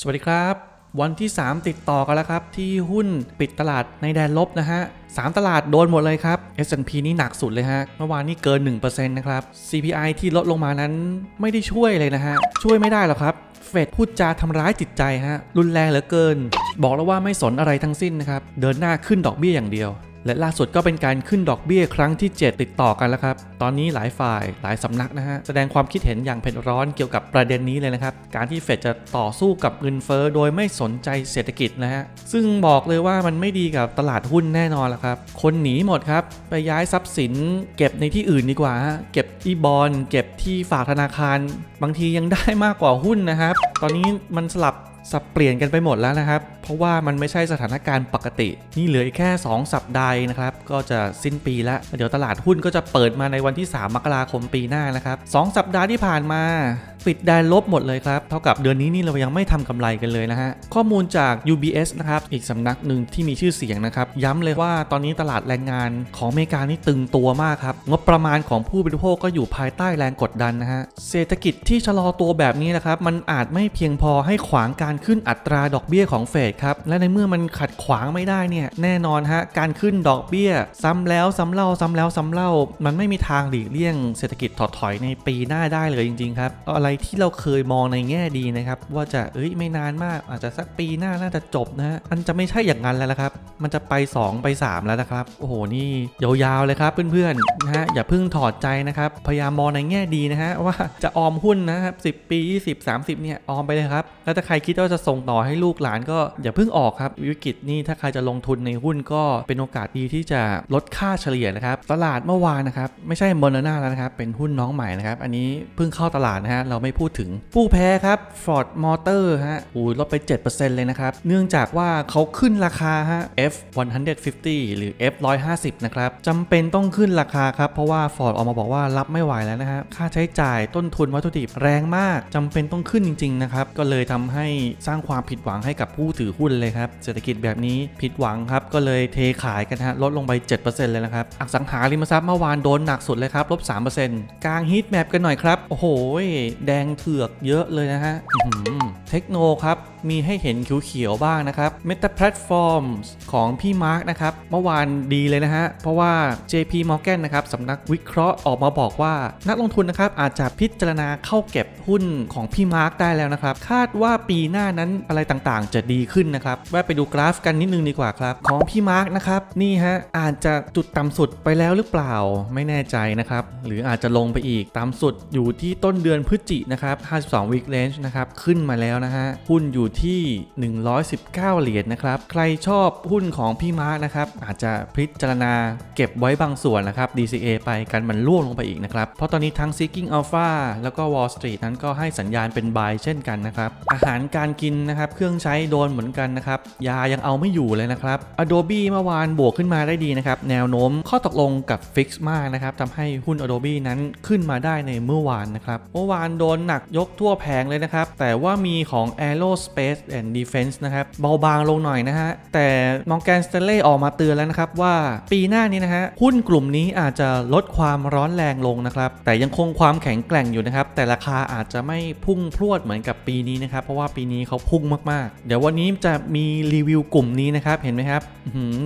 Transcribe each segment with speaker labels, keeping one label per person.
Speaker 1: สวัสดีครับ วันที่ 3 ติดต่อกันแล้วครับ ที่หุ้นปิดตลาดในแดนลบนะฮะสามตลาดโดนหมดเลยครับ S&P นี่หนักสุดเลยฮะ เมื่อวานนี้เกิน 1%นะครับ CPI ที่ลดลงมานั้นไม่ได้ช่วยเลยนะฮะ ช่วยไม่ได้หรอกครับ เฟดพูดจาทำร้ายจิตใจฮะ รุนแรงเหลือเกิน บอกแล้วว่าไม่สนอะไรทั้งสิ้นนะครับ เดินหน้าขึ้นดอกเบี้ยอย่างเดียวและล่าสุดก็เป็นการขึ้นดอกเบี้ยครั้งที่ 7 ติดต่อกันแล้วครับ ตอนนี้หลายฝ่ายหลายสำนักนะฮะ แสดงความคิดเห็นอย่างเผ็ดร้อนเกี่ยวกับประเด็นนี้เลยนะครับ การที่เฟดจะต่อสู้กับเงินเฟ้อโดยไม่สนใจเศรษฐกิจนะฮะ ซึ่งบอกเลยว่ามันไม่ดีกับตลาดหุ้นแน่นอนละครับ คนหนีหมดครับ ไปย้ายทรัพย์สิน เก็บในที่อื่นดีกว่า เก็บที่บอลเก็บที่ฝากธนาคาร บางทียังได้มากกว่าหุ้นนะครับ ตอนนี้มันสลับ สับเปลี่ยนกันไปหมดแล้วนะครับ เพราะว่ามันไม่ใช่สถานการณ์ปกติ นี่เหลืออีกแค่ 2 สัปดาห์นะครับ ก็จะสิ้นปีแล้ว เดี๋ยวตลาดหุ้นก็จะเปิดมาในวันที่ 3 มกราคมปีหน้านะครับ 2 สัปดาห์ที่ผ่านมาปิดแดนลบหมดเลยครับ เท่ากับเดือนนี้นี่เรายังไม่ทำกำไรกันเลยนะฮะ ข้อมูลจาก UBS นะครับ อีกสำนักหนึ่งที่มีชื่อเสียงนะครับ ย้ำเลยว่าตอนนี้ตลาดแรงงานของอเมริกานี่ตึงตัวมากครับ งบประมาณของผู้บริโภคก็อยู่ภายใต้แรงกดดันนะฮะ เศรษฐกิจที่ชะลอตัวแบบนี้นะครับ มันอาจไม่เพียงพอให้ขวางการขึ้นอัตราดอกเบี้ยของเฟดครับ และในเมื่อมันขัดขวางไม่ได้เนี่ย แน่นอนฮะ การขึ้นดอกเบี้ย ซ้ำแล้วซ้ำเล่าซ้ำแล้วซ้ำเล่า มันไม่มีทางหลีกเลี่ยงเศรษฐกิจถดถอยในปีหน้าได้เลยจริงๆครับ อะไรที่เราเคยมองในแง่ดีนะครับว่าจะเอ้ยไม่นานมาก อาจจะสักปีหน้าน่าจะจบนะฮะมันจะไม่ใช่อย่างนั้นแล้วละครับ มันจะไป 2 ไป 3 แล้วนะครับ โอ้โหนี่ยาวๆเลยครับเพื่อนๆนะฮะอย่าเพิ่งถอดใจนะครับพยายามมองในแง่ดีนะฮะว่าจะออมหุ้นนะครับ10ปี 20 30เนี่ยออมไปเลยครับแล้วถ้าใครคิดว่าจะส่งต่อให้ลูกหลานก็อย่าเพิ่งออกครับวิกฤตนี่ถ้าใครจะลงทุนในหุ้นก็เป็นโอกาสดีที่จะลดค่าเฉลี่ยนะครับตลาดเมื่อวานนะครับไม่ใช่โมเดอร์นาแล้วนะครับเป็นหุ้นน้องใหม่นะครับอันนี้เพิ่งเข้าตลาดนะฮะเราไม่พูดถึง ผู้แพ้ครับ Ford Motor ฮะอู้ลดไป 7%เลยนะครับ เนื่องจากว่าเขาขึ้นราคาฮะ F 150 หรือ F 150นะครับจำเป็นต้องขึ้นราคาครับ เพราะว่า Ford ออกมาบอกว่ารับไม่ไหวแล้วนะฮะค่าใช้จ่ายต้นทุนวัตถุดิบแรงมากจำเป็นต้องขึ้นจริงๆนะครับก็เลยทำให้สร้างความผิดหวังให้กับผู้ถือหุ้นเลยครับเศรษฐกิจแบบนี้ผิดหวังครับก็เลยเทขายกันฮะลดลงไป 7%เลยนะครับอสังหาริมทรัพย์เมื่อวานโดนหนักสุดเลยครับลบ3%กลางฮีทแมปกันหน่อยครับโอ้โหแดงเถือกเยอะเลยนะฮะเทคโนครับมีให้เห็นเขียวๆบ้างนะครับ Meta Platforms ของพี่มาร์กนะครับ เมื่อวานดีเลยนะฮะ เพราะว่า JP Morgan นะครับสำนักวิเคราะห์ออกมาบอกว่า นักลงทุนนะครับอาจจะพิจารณาเข้าเก็บหุ้นของพี่มาร์กได้แล้วนะครับ คาดว่าปีหน้านั้นอะไรต่างๆ จะดีขึ้นนะครับแวะไปดูกราฟกันนิดนึงดีกว่าครับ ของพี่มาร์กนะครับนี่ฮะอาจจะจุดต่ำสุดไปแล้วหรือเปล่าไม่แน่ใจนะครับหรืออาจจะลงไปอีกต่ำสุดอยู่ที่ต้นเดือนพฤศจินะครับ52 week range นะครับขึ้นมาแล้วนะฮะหุ้นอยู่ที่ 119 เหรียญนะครับ ใครชอบหุ้นของพี่มาร์กนะครับ อาจจะพิจารณาเก็บไว้บางส่วนนะครับ DCA ไปกันมันร่วงลงไปอีกนะครับ เพราะตอนนี้ทั้ง Seeking Alpha แล้วก็ Wall Street นั้นก็ให้สัญญาณเป็น buy เช่นกันนะครับ อาหารการกินนะครับ เครื่องใช้โดนเหมือนกันนะครับ ยายังเอาไม่อยู่เลยนะครับ Adobe เมื่อวานบวกขึ้นมาได้ดีนะครับ แนวโน้มข้อตกลงกับ Fix มากนะครับทำให้หุ้น Adobe นั้นขึ้นมาได้ในเมื่อวานนะครับ เมื่อวานโดนหนักยกทั่วแผงเลยนะครับ แต่ว่ามีของ Aerospace and Defense นะครับเบาบางลงหน่อยนะฮะ แต่ Morgan Stanley ออกมาเตือนแล้วนะครับ ว่าปีหน้านี้นะฮะ หุ้นกลุ่มนี้อาจจะลดความร้อนแรงลงนะครับ แต่ยังคงความแข็งแกร่งอยู่นะครับ แต่ราคาอาจจะไม่พุ่งพรวดเหมือนกับปีนี้นะครับ เพราะว่าปีนี้เขาพุ่งมากๆ เดี๋ยววันนี้จะมีรีวิวกลุ่มนี้นะครับเห็นไหมครับ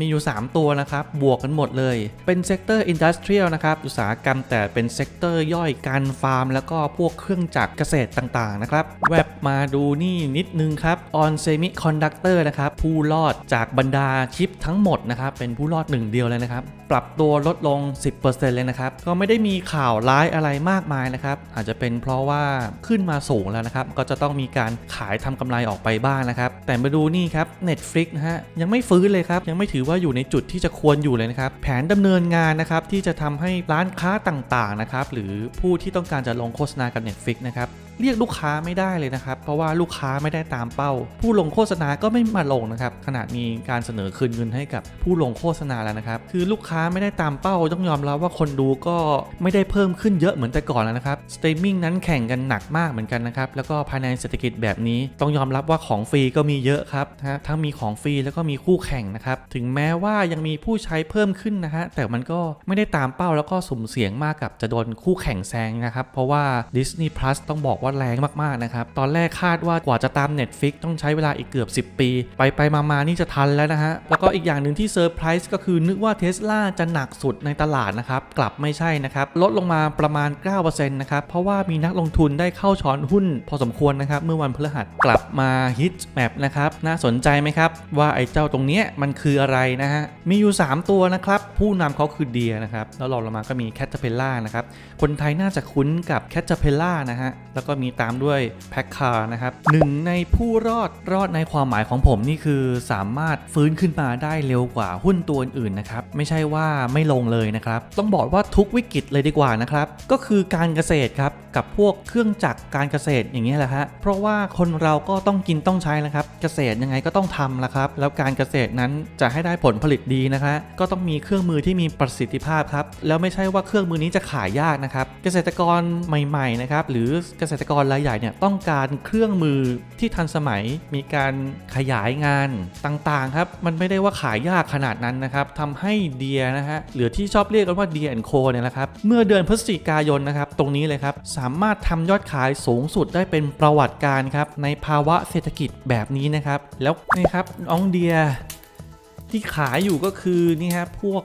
Speaker 1: มีอยู่ 3 ตัวนะครับบวกกันหมดเลย เป็นเซกเตอร์อินดัสเทรียลนะครับอุตสาหกรรมแต่เป็นเซกเตอร์ย่อยการฟาร์ม แล้วก็พวกเครื่องจักรเกษตรต่างๆนะครับแวบมาดูนี่นิดนึงครับ on semiconductor นะครับผู้รอดจากบรรดาชิปทั้งหมดนะครับเป็นผู้รอดหนึ่งเดียวเลยนะครับ ปรับตัวลดลง 10%เลยนะครับ ก็ไม่ได้มีข่าวร้ายอะไรมากมายนะครับ อาจจะเป็นเพราะว่าขึ้นมาสูงแล้วนะครับ ก็จะต้องมีการขายทำกำไรออกไปบ้างนะครับ แต่มาดูนี่ครับ Netflix นะฮะยังไม่ฟื้นเลยครับ ยังไม่ถือว่าอยู่ในจุดที่จะควรอยู่เลยนะครับ แผนดำเนินงานนะครับที่จะทำให้ร้านค้าต่างๆนะครับหรือผู้ที่ต้องการจะลงโฆษณากับ Netflix นะครับ เรียกลูกค้าไม่ได้เลยนะครับ เพราะว่าลูกค้าไม่ได้ตามเป้า ผู้ลงโฆษณาก็ไม่มาลงนะครับขนาดมีการเสนอคืนเงินให้กับผู้ลงโฆษณาแล้วนะครับ คือลูกค้าไม่ได้ตามเป้าต้องยอมรับว่าคนดูก็ไม่ได้เพิ่มขึ้นเยอะเหมือนแต่ก่อนแล้วนะครับสตรีมมิ่งนั้นแข่งกันหนักมากเหมือนกันนะครับแล้วก็ภายในเศรษฐกิจแบบนี้ต้องยอมรับว่าของฟรีก็มีเยอะครับนะฮะทั้งมีของฟรีแล้วก็มีคู่แข่งนะครับถึงแม้ว่ายังมีผู้ใช้เพิ่มขึ้นนะฮะแต่มันก็ไม่ได้ตามเป้าแล้วก็สุ่มเสี่ยงมากกับจะโดนคู่แข่งแซงนะครับเพราะว่า Disney Plus ต้องบอกว่าว่าแรงมากๆนะครับ ตอนแรกคาดว่ากว่าจะตาม Netflix ต้องใช้เวลาอีกเกือบ 10 ปี ไปไปมามานี่จะทันแล้วนะฮะ แล้วก็อีกอย่างหนึ่งที่เซอร์ไพรส์ก็คือนึกว่าเท s l a จะหนักสุดในตลาดนะครับ กลับไม่ใช่นะครับ ลดลงมาประมาณ 9%นะครับ เพราะว่ามีนักลงทุนได้เข้าช้อนหุ้น พอสมควรนะครับ เมื่อวันพฤหัสกลับมาฮิตแมปนะครับ น่าสนใจไหมครับ ว่าไอ้เจ้าตรงเนี้ยมันคืออะไรนะฮะ มีอยู่ 3 ตัวนะครับ ผู้นำเขาคือเดียนะครับ แล้วรองลงมาก็มีแคทเทเพล่านะครับ คนไทยน่าจะคุ้นกับแคทเทเพล่านะฮะ แล้วก็มีตามด้วยแพ็คคาร์นะครับหนึ่งในผู้รอดรอดในความหมายของผมนี่คือสามารถฟื้นขึ้นมาได้เร็วกว่าหุ้นตัวอื่นนะครับ ไม่ใช่ว่าไม่ลงเลยนะครับ ต้องบอกว่าทุกวิกฤตเลยดีกว่านะครับ ก็คือการเกษตรครับกับพวกเครื่องจักรการเกษตรอย่างนี้แหละฮะเพราะว่าคนเราก็ต้องกินต้องใช้นะครับ เกษตรยังไงก็ต้องทำละครับ แล้วการเกษตรนั้นจะให้ได้ผลผลิตดีนะคะก็ต้องมีเครื่องมือที่มีประสิทธิภาพครับแล้วไม่ใช่ว่าเครื่องมือนี้จะขายยากนะครับ เกษตรกรใหม่ๆนะครับหรือเกษตรกรกรายใหญ่เนี่ยต้องการเครื่องมือที่ทันสมัยมีการขยายงานต่างๆครับ มันไม่ได้ว่าขายยากขนาดนั้นนะครับทำให้เดียนะฮะหรือที่ชอบเรียกกันว่าเดียแอนโคเนี่ยแหละครับเมื่อเดือนพฤศจิกายนนะครับตรงนี้เลยครับสามารถทำยอดขายสูงสุดได้เป็นประวัติการครับในภาวะเศรษฐกิจแบบนี้นะครับแล้วนี่ครับน้องเดีย ที่ขายอยู่ก็คือนี่ฮะพวก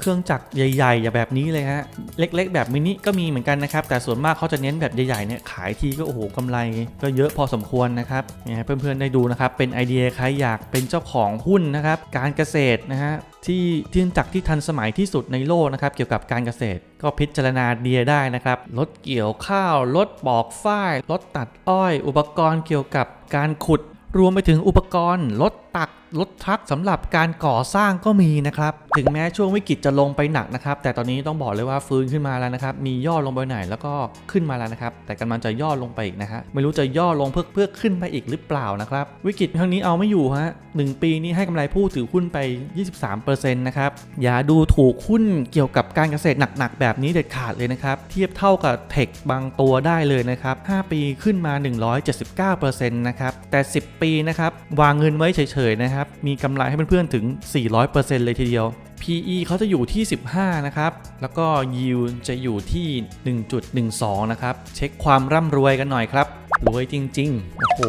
Speaker 1: เครื่องจักรใหญ่ๆอย่าแบบนี้เลยฮะเล็กๆ แบบมินิก็มีเหมือนกันนะครับ แต่ส่วนมากเขาจะเน้นแบบใหญ่ๆเนี่ยขายทีก็โอ้โหกำไร ก็เยอะพอสมควรนะครับเนี่ยเพื่อนๆได้ดูนะครับเป็นไอเดียใครอยากเป็นเจ้าของหุ้นนะครับการเกษตรนะฮะที่เครื่องจักรที่ทันสมัยที่สุดในโลกนะครับเกี่ยวกับการเกษตร ก็พิจารณาเดียได้นะครับรถเกี่ยวข้าวรถปอกฝ้ายรถตัดอ้อย อุปกรณ์เกี่ยวกับการขุด รวมไปถึงอุปกรณ์รถตักรถทรัคสำหรับการก่อสร้างก็มีนะครับ ถึงแม้ช่วงวิกฤตจะลงไปหนักนะครับ แต่ตอนนี้ต้องบอกเลยว่าฟื้นขึ้นมาแล้วนะครับ มีย่อลงไปไหนแล้วก็ขึ้นมาแล้วนะครับ แต่กำลังจะย่อลงไปอีกนะฮะ ไม่รู้จะย่อลงเพื่อเพื่อขึ้นไปอีกหรือเปล่านะครับ วิกฤตครั้งนี้เอาไม่อยู่ฮะหนึ่งปีนี้ให้กำไรผู้ถือหุ้นไป 23%นะครับ อย่าดูถูกหุ้นเกี่ยวกับการเกษตรหนักๆแบบนี้เด็ดขาดเลยนะครับ เทียบเท่ากับเทคบางตัวได้เลยนะครับ 5 ปีขึ้นมา 179%นะครับ แต่ 10 ปีนะครับ วางเงินไว้เฉยๆนะครับ มีกำไรให้เพื่อนๆถึง 400%เลยทีเดียว PE เขาจะอยู่ที่ 15 นะครับ แล้วก็ Yield จะอยู่ที่ 1.12 นะครับ เช็คความร่ำรวยกันหน่อยครับ รวยจริง ๆ โอ้โห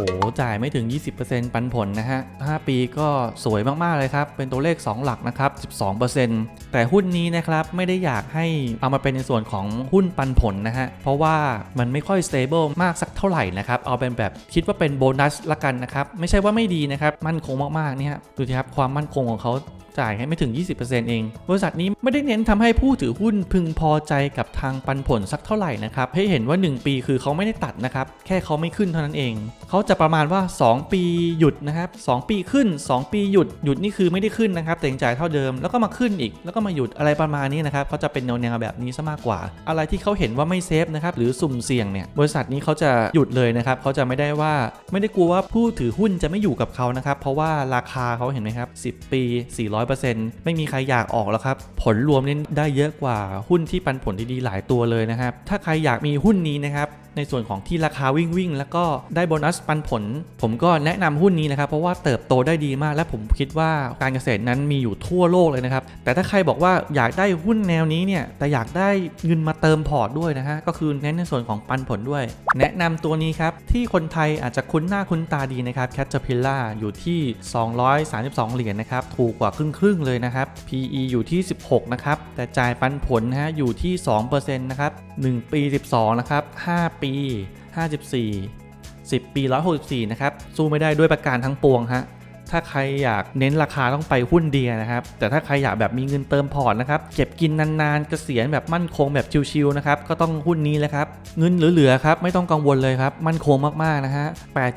Speaker 1: จ่ายไม่ถึง 20%ปันผลนะฮะ 5 ปีก็สวยมากๆเลยครับ เป็นตัวเลข 2 หลักนะครับ 12%แต่หุ้นนี้นะครับไม่ได้อยากให้เอามาเป็นในส่วนของหุ้นปันผลนะฮะ เพราะว่ามันไม่ค่อย stable มากสักเท่าไหร่นะครับ เอาเป็นแบบคิดว่าเป็นโบนัสละกันนะครับ ไม่ใช่ว่าไม่ดีนะครับ มั่นคงมากๆนี่ฮะดูสิครับความมั่นคงของเขา จ่ายให้ไม่ถึง 20%เอง บริษัทนี้ไม่ได้เน้นทำให้ผู้ถือหุ้นพึงพอใจกับทางปันผลสักเท่าไหร่นะครับ ให้เห็นว่า 1 ปีคือเขาไม่ได้ตัดนะครับ แค่เขาไม่ขึ้นเท่านั้นเอง เขาจะประมาณว่า 2 ปีหยุดนะครับ 2 ปีขึ้น 2 ปีหยุด หยุดนี่คือไม่ได้ขึ้นนะครับ แต่ยังจ่ายเท่าเดิม แล้วก็มาขึ้นอีก แล้วก็มาหยุดอะไรประมาณนี้นะครับเขาจะเป็นแนวๆแบบนี้ซะมากกว่า อะไรที่เขาเห็นว่าไม่เซฟนะครับ หรือสุ่มเสี่ยงเนี่ย บริษัทนี้เขาจะหยุดเลยนะครับ เขาจะไม่ได้ว่า ไม่ได้กลัวว่าผู้ถือหุ้นจะไม่อยู่กับเขานะครับ เพราะว่าราคาเขาเห็นไหมครับ 10 ปี 400ไม่มีใครอยากออกแล้วครับ ผลรวมนี่ได้เยอะกว่าหุ้นที่ปันผลดีๆหลายตัวเลยนะครับ ถ้าใครอยากมีหุ้นนี้นะครับ ในส่วนของที่ราคาวิ่งวิ่งแล้วก็ได้โบนัสปันผล ผมก็แนะนำหุ้นนี้นะครับ เพราะว่าเติบโตได้ดีมาก และผมคิดว่าการเกษตรนั้นมีอยู่ทั่วโลกเลยนะครับ แต่ถ้าใครบอกว่าอยากได้หุ้นแนวนี้เนี่ยแต่อยากได้เงินมาเติมพอร์ตด้วยนะฮะก็คือเน้นในส่วนของปันผลด้วย แนะนำตัวนี้ครับที่คนไทยอาจจะคุ้นหน้าคุ้นตาดีนะครับ Caterpillar อยู่ที่ 232 เหรียญนะครับถูกกว่าครึ่งครึ่งๆเลยนะครับ PE อยู่ที่ 16 นะครับแต่จ่ายปันผลนะฮะอยู่ที่ 2%นะครับ1ปี 12 นะครับ5ปี54 10 ปี 164 นะครับ สู้ไม่ได้ด้วยประการทั้งปวงฮะถ้าใครอยากเน้นราคาต้องไปหุ้นเดียนะครับ แต่ถ้าใครอยากแบบมีเงินเติมพอร์ตนะครับ เก็บกินนานๆ เกษียณแบบมั่นคงแบบชิวๆนะครับ ก็ต้องหุ้นนี้แหละครับ เงินเหลือๆครับ ไม่ต้องกังวลเลยครับ มั่นคงมากๆนะฮะ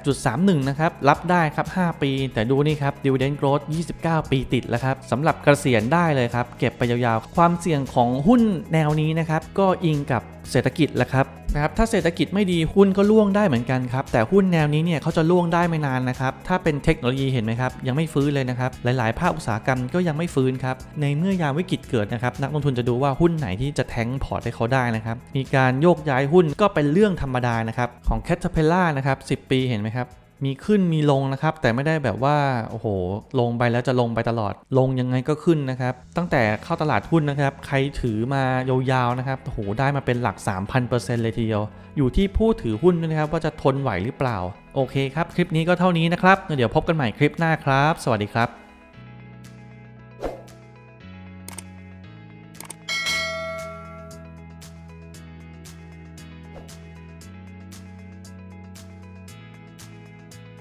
Speaker 1: 8.31 นะครับ รับได้ครับ 5 ปี แต่ดูนี่ครับ dividend growth 29 ปีติดแล้วครับสำหรับเกษียณได้เลยครับ เก็บไปยาวๆ ความเสี่ยงของหุ้นแนวนี้นะครับ ก็อิงกับ เศรษฐกิจแหละครับนะครับถ้าเศรษฐกิจไม่ดีหุ้นก็ล่วงได้เหมือนกันครับแต่หุ้นแนวนี้เนี่ยเขาจะล่วงได้ไม่นานนะครับถ้าเป็นเทคโนโลยีเห็นไหมครับยังไม่ฟื้นเลยนะครับหลาย ๆ ภาคอุตสาหกรรมก็ยังไม่ฟื้นครับในเมื่อยามวิกฤตเกิดนะครับนักลงทุนจะดูว่าหุ้นไหนที่จะแทงพอร์ตให้เขาได้นะครับมีการโยกย้ายหุ้นก็เป็นเรื่องธรรมดานะครับของ Caterpillar นะครับ10 ปีเห็นไหมครับ มีขึ้นมีลงนะครับ แต่ไม่ได้แบบว่าโอ้โห ลงไปแล้วจะลงไปตลอด ลงยังไงก็ขึ้นนะครับ ตั้งแต่เข้าตลาดหุ้นนะครับ ใครถือมายาวๆนะครับโอ้โหได้มาเป็นหลัก 3,000%เลยทีเดียว อยู่ที่ผู้ถือหุ้นนะครับ ว่าจะทนไหวหรือเปล่า โอเคครับ คลิปนี้ก็เท่านี้นะครับ เดี๋ยวพบกันใหม่คลิปหน้าครับ สวัสดีครับ